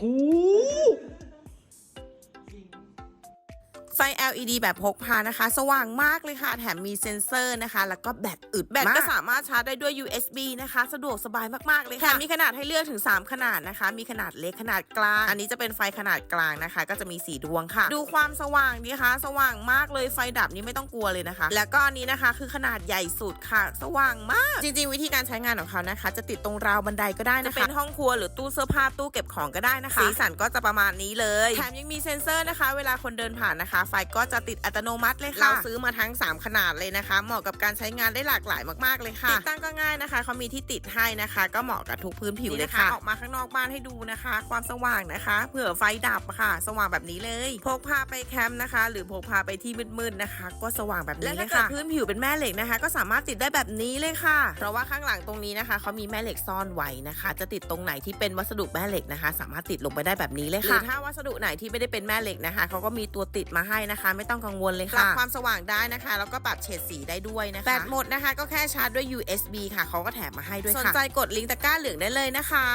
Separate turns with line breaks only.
ไฟ LED แบบพกพานะคะ สว่างมากเลยค่ะ แถมมีเซ็นเซอร์นะคะ แล้วก็แบตอึดแบตก็สามารถชาร์จได้ด้วย USB นะคะ สะดวกสบายมากๆเลยค่ะแถมมีขนาดให้เลือกถึง 3 ขนาดนะคะ มีขนาดเล็กขนาดกลาง อันนี้จะเป็นไฟขนาดกลางนะคะ ก็จะมีสีดวงค่ะ ดูความสว่างดีคะ สว่างมากเลยไฟดับนี่ไม่ต้องกลัวเลยนะคะ แล้วก็อันนี้นะคะคือขนาดใหญ่สุดค่ะ สว่างมาก จริง ๆ วิธีการใช้งานของเขานะคะ จะติดตรงราวบันไดก็ได้นะคะจะเป็นห้องครัวหรือตู้เสื้อผ้าตู้เก็บของก็ได้นะคะ สีสันก็จะประมาณนี้เลย แถมยังมีเซ็นเซอร์นะคะ เวลาคนเดินผ่านนะคะไฟก็จะติดอัตโนมัติเลยค่ะ เราซื้อมาทั้ง 3 ขนาดเลยนะคะ เหมาะกับการใช้งานได้หลากหลายมากๆเลยค่ะติดตั้งก็ง่ายนะคะเขามีที่ติดให้นะคะ ก็เหมาะกับทุกพื้นผิวเลยค่ะออกมาข้างนอกบ้านให้ดูนะคะ ความสว่างนะคะเผื่อไฟดับอะค่ะ สว่างแบบนี้เลย พกพาไปแคมป์นะคะ หรือพกพาไปที่มืดๆนะคะ ก็สว่างแบบนี้เลยค่ะพื้นผิวเป็นแม่เหล็กนะคะ ก็สามารถติดได้แบบนี้เลยค่ะ เพราะว่าข้างหลังตรงนี้นะคะเขามีแม่เหล็กซ่อนไว้นะคะ จะติดตรงไหนที่เป็นวัสดุแม่เหล็กนะคะ สามารถติดลงไปได้แบบนี้เลยค่ะหรือถ้าวัสดุไหนที่ไม่ได้เป็นแม่เหล็กนะคะเขาก็มีตัวติดมาให้นะคะ ไม่ต้องกังวลเลยค่ะปรับความสว่างได้นะคะ แล้วก็ปรับเฉดสีได้ด้วยนะคะ แบตหมดนะคะ ก็แค่ชาร์จด้วย USB ค่ะเขาก็แถมมาให้ด้วยค่ะ สนใจกดลิงก์ตะกร้าเหลืองได้เลยนะคะ